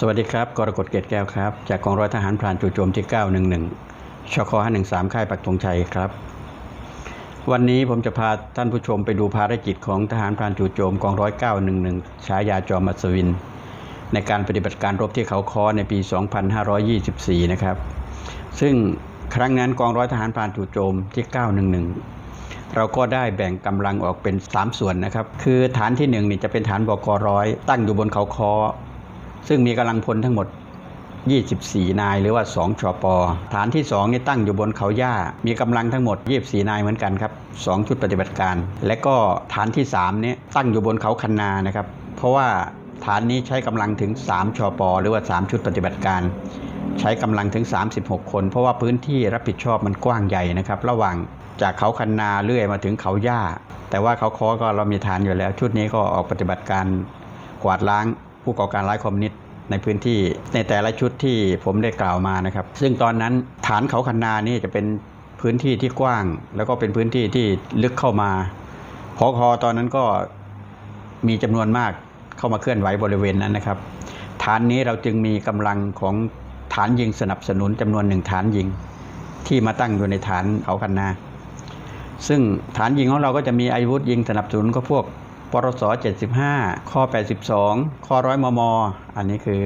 สวัสดีครับ กรกฎเกตแก้วครับ จากกองร้อยทหารพรานจู่โจมที่ 911ชค513 ค่ายปักธงชัยครับ วันนี้ผมจะพาท่านผู้ชมไปดูภารกิจของทหารพรานจู่โจมกองร้อย911ฉายาจอมอัศวิน ในการปฏิบัติการรบที่เขาคอในปี 2524 นะครับ ซึ่งครั้งนั้นกองร้อยทหารพรานจู่โจมที่ 911 เราก็ได้แบ่งกำลังออกเป็น 3 ส่วนนะครับ คือฐานที่1นี่จะเป็นฐานบกร้อยตั้งอยู่บนเขาคอ ซึ่งมีกำลังพลทั้งหมด 24 นายหรือว่า 2ชอปอฐานที่ 2 นี่ตั้งอยู่บนเขาย่า มีกำลังทั้งหมด 24 นายเหมือนกันครับ 2 ชุดปฏิบัติการ และก็ฐานที่3นี่ยตั้งอยู่บนเขาคันนานะครับ เพราะว่าฐานนี้ใช้กำลังถึง 3ชอปอหรือว่า 3 ชุดปฏิบัติการใช้กำลังถึง 36 คน เพราะว่าพื้นที่รับผิดชอบมันกว้างใหญ่นะครับ ระหว่างจากเขาคันนาเรื่อยมาถึงเขาย่า แต่ว่าเขาคอก็เรามีฐานอยู่แล้ว ชุดนี้ก็ออกปฏิบัติการกวาดล้าง ผู้ก่อการร้ายคอมมิวนิสต์ในพื้นที่ในแต่ละชุดที่ผมได้กล่าวมานะครับ ซึ่งตอนนั้นฐานเขาคันนานี่จะเป็นพื้นที่ที่กว้าง แล้วก็เป็นพื้นที่ที่ลึกเข้ามาพอคอตอนนั้นก็มีจำนวนมากเข้ามาเคลื่อนไหวบริเวณนั้นนะครับ ฐานนี้เราจึงมีกำลังของฐานยิงสนับสนุนจำนวนหนึ่งฐานยิง ที่มาตั้งอยู่ในฐานเขาคันนา ซึ่งฐานยิงของเราก็จะมีอาวุธยิงสนับสนุนก็พวก ปรส75 ข้อ 82 ข้อร้อยมม อันนี้คือ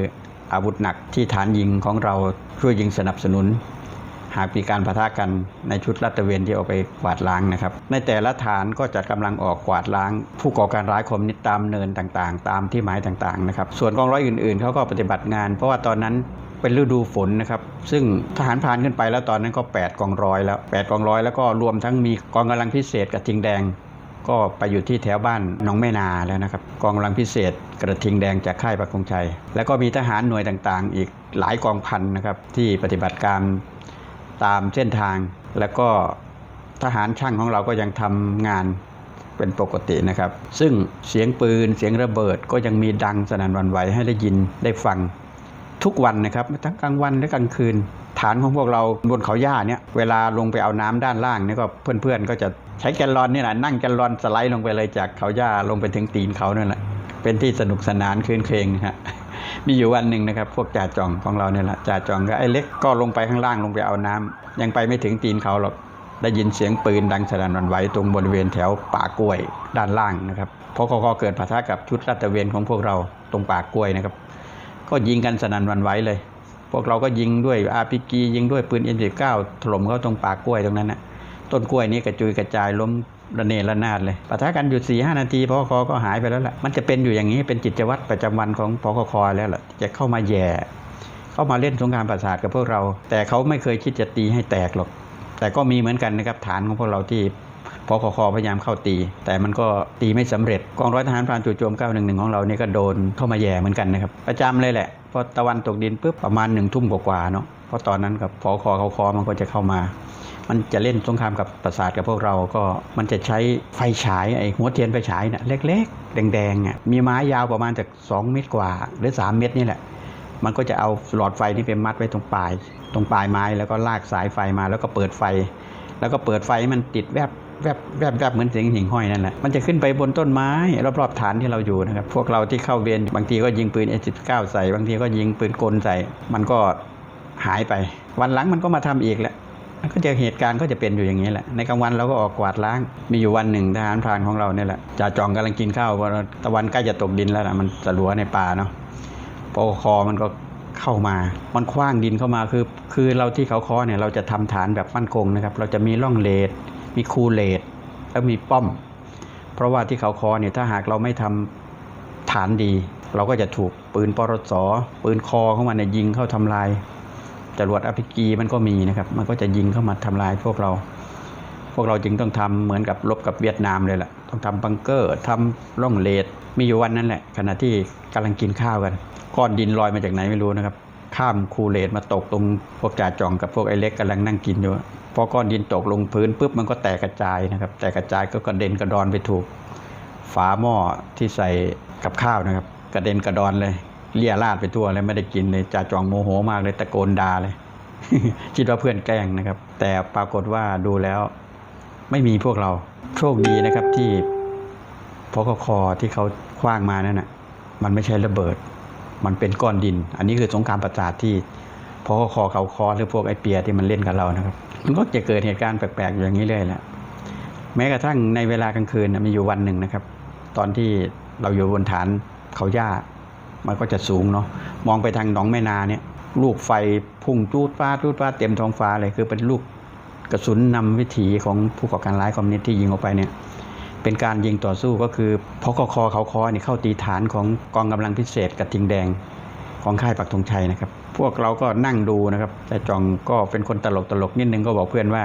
อาวุธหนักที่ฐานยิงของเราช่วยยิงสนับสนุน หากมีการปะทะกันในชุดลาดตระเวนที่เอาไปกวาดล้างนะครับ ในแต่ละฐานก็จัดกำลังออกกวาดล้าง ผู้ก่อการร้ายคอมมิวนิสต์ตามเนินต่างๆ ตามที่หมายต่างๆนะครับ ส่วนกองร้อยอื่นๆเขาก็ปฏิบัติงาน เพราะว่าตอนนั้นเป็นฤดูฝนนะครับ ซึ่งทหารพรานขึ้นไปแล้วตอนนั้นก็ 8 กองร้อยแล้ว 8 กองร้อยแล้วก็รวมทั้งมีกองกำลังพิเศษกับทิงแดง ก็ไปอยู่ที่แถวบ้านหนองแม่นาแล้วนะครับ กองกำลังพิเศษกระทิงแดงจากค่ายปักธงชัย แล้วก็มีทหารหน่วยต่างๆ อีกหลายกองพันนะครับที่ปฏิบัติการตามเส้นทาง แล้วก็ทหารช่างของเราก็ยังทำงานเป็นปกตินะครับ ซึ่งเสียงปืนเสียงระเบิดก็ยังมีดังสนั่นวันไหวให้ได้ยินได้ฟังทุกวันนะครับทั้งกลางวันและกลางคืน ฐานของพวกเราบนเขาหญ้าเนี่ยเวลาลงไปเอาน้ำด้านล่างเนี่ยก็เพื่อนๆก็จะ ใช้แกลลอนนี่แหละนั่งแกลลอนสไลด์ลงไปเลยจากเขาหญ้าลงไปถึงตีนเขานั่นแหละเป็นที่สนุกสนานคืนเครงฮะมีอยู่วันหนึ่งนะครับ พวกจ่าจองของเราเนี่ยแหละจ่าจองกับไอ้เล็กก็ลงไปข้างล่างลงไปเอาน้ำยังไปไม่ถึงตีนเขาหรอกได้ยินเสียงปืนดังสนั่นหวันไหวตรงบริเวณแถวป่ากล้วยด้านล่างนะครับเพราะเขาเกิดปะทะกับชุดลาดตเวนของพวกเราตรงป่ากล้วยนะครับ ก็ยิงกันสนั่นหวันไหวเลย พวกเราก็ยิงด้วยอาร์พีจียิงด้วยปืน M19 ถล่มเขาตรงป่ากล้วยตรงนั้นนะ ต้นกล้วยนี้กระจุยกระจายล้มระเนระนาดเลยปะทะกันอยู่4ีหนาทีพอคอก็หายไปแล้วแหละมันจะเป็นอยู่อย่างนี้เป็นจิตวัตรประจำวันของพอคอแล้วแหละจะเข้ามาแย่ เข้ามาเล่นสงครามประสาทกับพวกเรา แต่เขาไม่เคยคิดจะตีให้แตกหรอก แต่ก็มีเหมือนกันนะครับฐานของพวกเราที่พอคอพยายามเข้าตี แต่มันก็ตีไม่สำเร็จกองร้อยทหารพรานจู่โจม911ของเราเนี่ยก็โดนเข้ามาแย่เหมือนกันนะครับประจำเลยแหละพอตะวันตกดินปุ๊บประมาณหนึ่งทุ่มกว่าๆเนาะเพราะตอนนั้นกับพอคอเขาคอมันก็จะเข้ามา มันจะเล่นสงครามกับประสาทกับพวกเราก็มันจะใช้ไฟฉายไอ้หัวเทียนไฟฉายน่ะเล็กๆ แดงๆอะมีไม้ยาวประมาณจาก 2 เมตรกว่า หรือ 3 เมตรนี่แหละ มันก็จะเอาหลอดไฟนี่ไปมัดไว้ตรงปลาย ตรงปลายไม้แล้วก็ลากสายไฟมาแล้วก็เปิดไฟ แล้วก็เปิดไฟมันติดแวบแวบแวบแวบเหมือนเสียงหิ่งห้อยนั่นแหละ มันจะขึ้นไปบนต้นไม้รอบๆฐานที่เราอยู่นะครับ พวกเราที่เข้าเวรบางทีก็ยิงปืน S19 ใส่ บางทีก็ยิงปืนกลใส่ มันก็หายไป วันหลังมันก็มาทำอีกแหละ ก็จะเหตุการณ์ก็จะเป็นอยู่อย่างนี้แหละในกลางวันเราก็ออกกวาดล้าง มีอยู่วันหนึ่งทหารพรานของเราเนี่ยแหละจ่าจองกำลังกินข้าวพราะตะวันใกล้จะตกดินแล้วนะมันสลัวในป่าเนาะปอคอมันก็เข้ามา มันคว้างดินเข้ามาคือ คือเราที่เขาคอเนี่ยเราจะทำฐานแบบมั่นคงนะครับ เราจะมีร่องเลดมีคูเลดแล้วมีป้อม เพราะว่าที่เขาคอเนี่ยถ้าหากเราไม่ทำฐานดี เราก็จะถูกปืนปรสปืนคอเข้ามาเนี่ยยิงเข้าทำลาย จรวดอภิกีมันก็มีนะครับ มันก็จะยิงเข้ามาทำลายพวกเรา พวกเราจึงต้องทำเหมือนกับรบกับเวียดนามเลยแหละต้องทำบังเกอร์ทำร่องเลดมีอยู่วันนั้นแหละ ขณะที่กำลังกินข้าวกัน ก้อนดินลอยมาจากไหนไม่รู้นะครับ ข้ามคูเลตมาตกตรงพวกจ่าจ่องกับพวกไอ้เล็กกำลังนั่งกินอยู่พอก้อนดินตกลงพื้นปุ๊บมันก็แตกกระจายนะครับ แตกกระจายก็กระเด็นกระดอนไปถูก ฝาหม้อที่ใส่กับข้าวนะครับ กระเด็นกระดอนเลย เลี่ยราดไปทั่วเลยไม่ได้กินเลยจ่าจองโมโหมากเลยตะโกนด่าเลย คิดว่าเพื่อนแกล้งนะครับ แต่ปรากฏว่าดูแล้ว ไม่มีพวกเราโชคดีนะครับที่พกคอที่เขาคว้างมานั่นน่ะมันไม่ใช่ระเบิด มันเป็นก้อนดิน อันนี้คือสงครามประสาทที่พอคอเขาคอหรือพวกไอเปียที่มันเล่นกับเรานะครับ มันก็จะเกิดเหตุการณ์แปลกๆอย่างนี้เลยแหละแม้กระทั่งในเวลากลางคืนนะมีอยู่วันหนึ่งนะครับ ตอนที่เราอยู่บนฐานเขาหญ้า มันก็จะสูงเนาะมองไปทางหนองแม่นาเนี่ยลูกไฟพุ่งจูดฟ้าจูดฟ้าเต็มท้องฟ้าเลยคือเป็นลูกกระสุนนำวิถีของผู้ก่อการร้ายคอมมิวนิสต์ที่ยิงออกไปเนี่ยเป็นการยิงต่อสู้ก็คือพกคอเขาคอเนี่ยเข้าตีฐานของกองกำลังพิเศษกระทิงแดงของค่ายปักธงชัยนะครับ พวกเราก็นั่งดูนะครับ แต่จองก็เป็นคนตลกตลกนิดนึงก็บอกเพื่อนว่า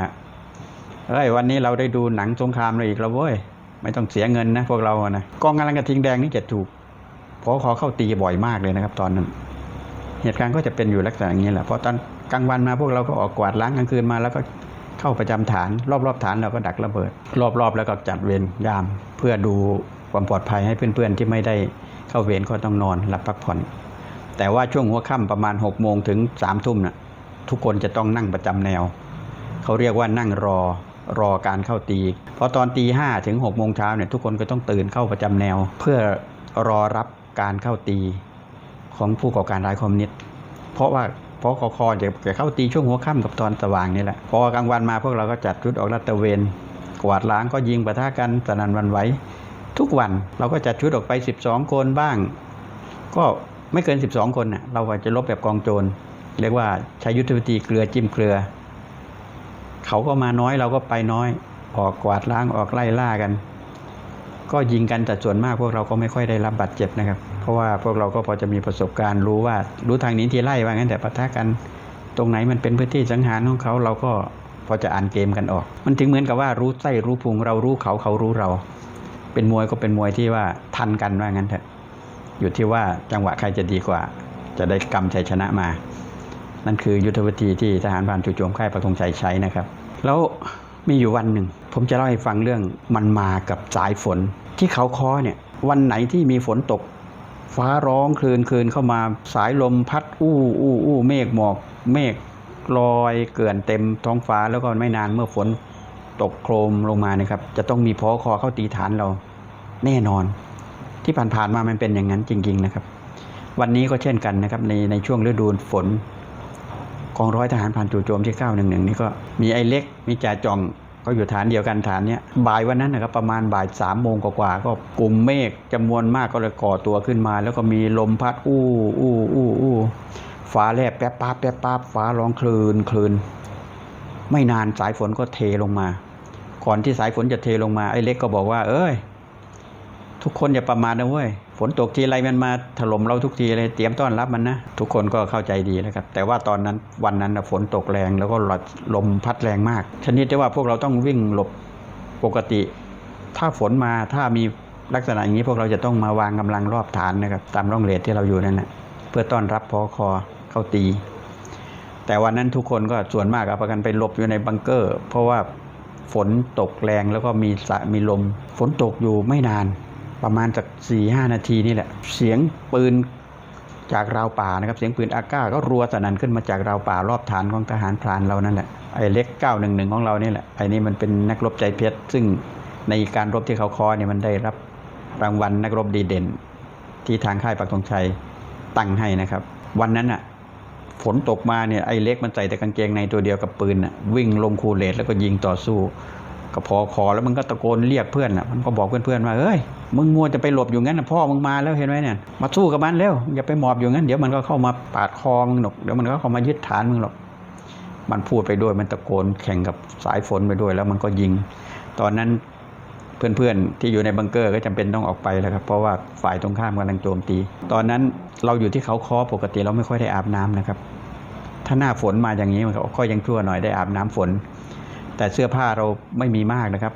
เฮ้ยวันนี้เราได้ดูหนังสงครามเลยอีกแล้วเว้ยไม่ต้องเสียเงินนะพวกเราอะนะกองกำลังกระทิงแดงนี่จะถูก พกคเข้าตีบ่อยมากเลยนะครับ ตอนนั้น เหตุการณ์ก็จะเป็นอยู่ลักษณะอย่างนี้แหละเพราะตอนกลางวันมาพวกเราก็ออกกวาดล้างกลางคืนมาแล้วก็เข้าประจำฐาน รอบๆฐานเราก็ดักระเบิด รอบๆ แล้วก็จัดเวรยาม เพื่อดูความปลอดภัยให้เพื่อนๆที่ไม่ได้เข้าเวรก็ต้องนอนหลับพักผ่อน แต่ว่าช่วงหัวค่ำประมาณ6กโมงถึง3ามทุ่มน่ะทุกคนจะต้องนั่งประจำแนว เขาเรียกว่านั่งรอรอการเข้าตีพอตอนตีห้าถึง6กโมงเช้าเนี่ยทุกคนก็ต้องตื่นเข้าประจำแนว เพื่อรอรับ การเข้าตีของผู้ก่อการร้ายคอมมิวนิสต์เพราะว่าพอคอคอจะเข้าตีช่วงหัวค่ำกับตอนสว่างนี่แหละ พอกลางวันมาพวกเราก็จัดชุดออกลาดตระเวน กวาดล้างก็ยิงปะทะกันสนันวันไหวทุกวันเราก็จัดชุดออกไป 12 คนบ้าง ก็ไม่เกิน 12 คนน่ะเราก็จะลบแบบกองโจรเรียกว่าใช้ยุทธวิธีเกลือจิ้มเกลือ เขาก็มาน้อยเราก็ไปน้อย ออกกวาดล้างออกไล่ล่ากัน ก็ยิงกันแต่ส่วนมากพวกเราก็ไม่ค่อยได้รับบาดเจ็บนะครับ เพราะว่าพวกเราก็พอจะมีประสบการณ์รู้ว่ารู้ทางนี้ที่ไล่ว่างั้นแต่ปะทะกันตรงไหนมันเป็นพื้นที่สังหารของเขาเราก็พอจะอ่านเกมกันออก มันถึงเหมือนกับว่ารู้ไส้รู้พุงเรารู้เขาเขารู้เรา เป็นมวยก็เป็นมวยที่ว่าทันกันว่างั้นเถอะอยู่ที่ว่าจังหวะใครจะดีกว่า จะได้กำชัยชนะมา นั่นคือยุทธวิธีที่ทหารผ่านจู่โจมค่ายปักธงชัยใช้นะครับ แล้วมีอยู่วันหนึ่ง ผมจะเล่าให้ฟังเรื่องมันมากับสายฝน ที่เขาคอเนี่ยวันไหนที่มีฝนตก ฟ้าร้องคลืนคืนเข้ามาสายลมพัดอู้อู้อู้เมฆหมอกเมฆลอยเกลื่อนเต็มท้องฟ้าแล้วก็ไม่นานเมื่อฝนตกโครมลงมานะครับ จะต้องมีพอคอเข้าตีฐานเราแน่นอน ที่ผ่านๆมามันเป็นอย่างนั้นจริง ๆนะครับ วันนี้ก็เช่นกันนะครับ ในในช่วงฤดูฝนกองร้อยทหารผ่านจู่โจมที่911นี่ก็มีไอ้เล็กมีจ่าจ่อง ก็อยู่ฐานเดียวกันฐานนี้บ่ายวันนั้นนะครับประมาณบ่ายสามโมงกว่าก็กลุ่มเมฆจำนวนมากก็เลยก่อตัวขึ้นมา แล้วก็มีลมพัดอู้อู้อู้อู้ฟ้าแลบแป๊บป๊าบแป๊บป๊าบฟ้าร้องคลืนคลืนไม่นานสายฝนก็เทลงมา ก่อนที่สายฝนจะเทลงมาไอ้เล็กก็บอกว่า เอ้ย ทุกคนอย่าประมาทนะเว้ยฝนตกทีไรมันมาถล่มเราทุกทีเลยเตรียมต้อนรับมันนะ ทุกคนก็เข้าใจดีนะครับ แต่ว่าตอนนั้นวันนั้นนะฝนตกแรงแล้วก็ลมพัดแรงมาก ชนิดที่ว่าพวกเราต้องวิ่งหลบปกติ ถ้าฝนมาถ้ามีลักษณะอย่างนี้พวกเราจะต้องมาวางกำลังรอบฐานนะครับ ตามร่องเลทที่เราอยู่นั่นแหละเพื่อต้อนรับพอคอเข้าตี แต่วันนั้นทุกคนก็ส่วนมากเอาประกันไปหลบอยู่ในบังเกอร์ เพราะว่าฝนตกแรงแล้วก็มีสะมีลม ฝนตกอยู่ไม่นาน ประมาณจากสี่ห้านาทีนี่แหละ เสียงปืนจากราวป่านะครับ เสียงปืนอาก้าก็รัวสนั่นขึ้นมาจากราวป่ารอบฐานของทหารพรานเรานั่นแหละไอ้เล็ก 911 ของเรานี่แหละไอ้นี่มันเป็นนักรบใจเพชรซึ่งในการรบที่เขาคอเนี่ยมันได้รับรางวัลนักรบดีเด่น ที่ทางค่ายปักธงชัยตั้งให้นะครับ วันนั้นอะฝนตกมาเนี่ยไอ้เล็กมันใส่แต่กางเกงในตัวเดียวกับปืนน่ะวิ่งลงคูเลตแล้วก็ยิงต่อสู้ก็พอคอแล้วมันก็ตะโกนเรียกเพื่อนน่ะมันก็บอกเพื่อนๆว่าเอ้ย มึงมัวจะไปหลบอยู่งั้นนะพ่อมึงมาแล้วเห็นไหมเนี่ยมาสู้กับมันเร็วอย่าไปหมอบอยู่งั้นเดี๋ยวมันก็เข้ามาปาดคอมึงหรอกเดี๋ยวมันก็เข้ามายึดฐานมึงหรอก มันพูดไปด้วยมันตะโกนแข่งกับสายฝนไปด้วยแล้วมันก็ยิง ตอนนั้นเพื่อนๆที่อยู่ในบังเกอร์ก็จำเป็นต้องออกไปแล้วครับ เพราะว่าฝ่ายตรงข้ามกำลังโจมตี ตอนนั้นเราอยู่ที่เขาคอปกติเราไม่ค่อยได้อาบน้ำนะครับ ถ้าหน้าฝนมาอย่างนี้มันก็ยังชั่วหน่อยได้อาบน้ำฝน แต่เสื้อผ้าเราไม่มีมากนะครับ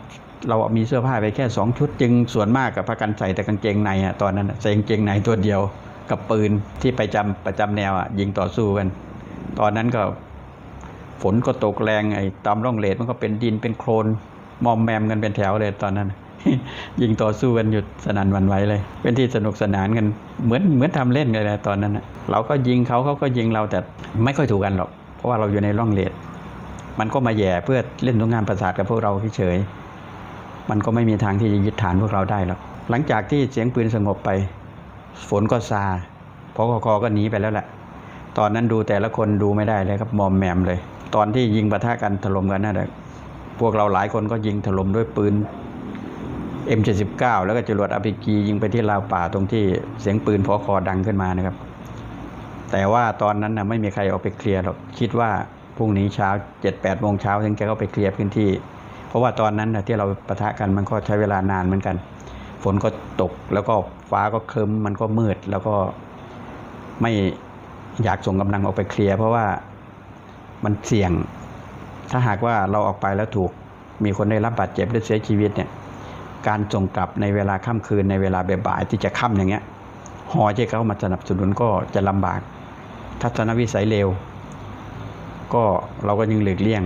เรามีเสื้อผ้าไปแค่สองชุดจึงส่วนมากกับพากันใส่แต่กางเกงในอะตอนนั้นใส่กางเกงในตัวเดียวกับปืนที่ไปจำประจำแนวอะยิงต่อสู้กัน ตอนนั้นก็ฝนก็ตกแรงไอ้ตามร่องเลดมันก็เป็นดินเป็นโคลนมอมแมมกันเป็นแถวเลยตอนนั้น ยิงต่อสู้กันหยุดสนันวันไหวเลย เป็นที่สนุกสนานกันเหมือนเหมือนทำเล่นกันเลยตอนนั้นเราก็ยิงเขาเขาก็ยิงเราแต่ไม่ค่อยถูกกันหรอก เพราะว่าเราอยู่ในร่องเลดมันก็มาแย่เพื่อเล่นสงงานประสาทกับพวกเราเฉย มันก็ไม่มีทางที่จะยึดฐานพวกเราได้หรอกหลังจากที่เสียงปืนสงบไป ฝนก็ซาพอคอก็หนีไปแล้วแหละ ตอนนั้นดูแต่ละคนดูไม่ได้เลยครับมอมแมมเลย ตอนที่ยิงปะทะกันถล่มกันนั่นแหละพวกเราหลายคนก็ยิงถล่มด้วยปืน M79 แล้วก็จรวด RPG ยิงไปที่ราวป่าตรงที่เสียงปืนพอคอดังขึ้นมานะครับ แต่ว่าตอนนั้นนะไม่มีใครออกไปเคลียร์หรอกคิดว่าพรุ่งนี้เช้า 7 8โมงเช้าถึงจะเข้าไปเคลียร์พื้นที่ เพราะว่าตอนนั้นที่เราปะทะกันมันก็ใช้เวลานานเหมือนกัน ฝนก็ตกแล้วก็ฟ้าก็ครึ้มมันก็มืดแล้วก็ไม่อยากส่งกำลังออกไปเคลียร์เพราะว่ามันเสี่ยง ถ้าหากว่าเราออกไปแล้วถูกมีคนได้รับบาดเจ็บหรือเสียชีวิตเนี่ยการส่งกลับในเวลาค่ำคืนในเวลาบ่ายๆที่จะค่ำอย่างเงี้ยหอที่เขามาสนับสนุนก็จะลำบาก ทัศนวิสัยเร็วก็เราก็ยังหลีกเลี่ยง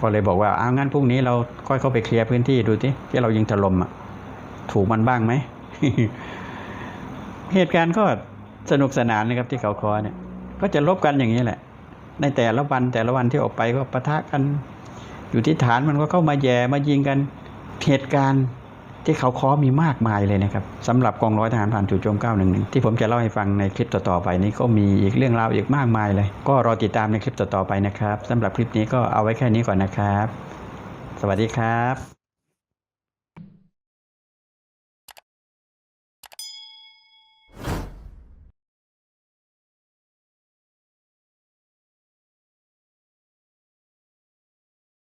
ก็เลยบอกว่าอ้าวงั้นพรุ่งนี้เราค่อยเข้าไปเคลียร์พื้นที่ดูสิที่เรายิงถล่มอะ ถูกมันบ้างไหมเหตุการณ์ก็สนุกสนานนะครับที่เขาคอเนี่ย ก็จะลบกันอย่างนี้แหละ ในแต่ละวันแต่ละวันที่ออกไปก็ปะทะกัน อยู่ที่ฐานมันก็เข้ามาแย่มายิงกันเหตุการณ์ ที่เขาค้อมีมากมายเลยนะครับสำหรับกองร้อยทหารผ่านจู่โจม 911 ที่ผมจะเล่าให้ฟังในคลิปต่อๆไปนี้ก็มีอีกเรื่องราวอีกมากมายเลย ก็รอติดตามในคลิปต่อๆไปนะครับสำหรับคลิปนี้ก็เอาไว้แค่นี้ก่อนนะครับ สวัสดีครับ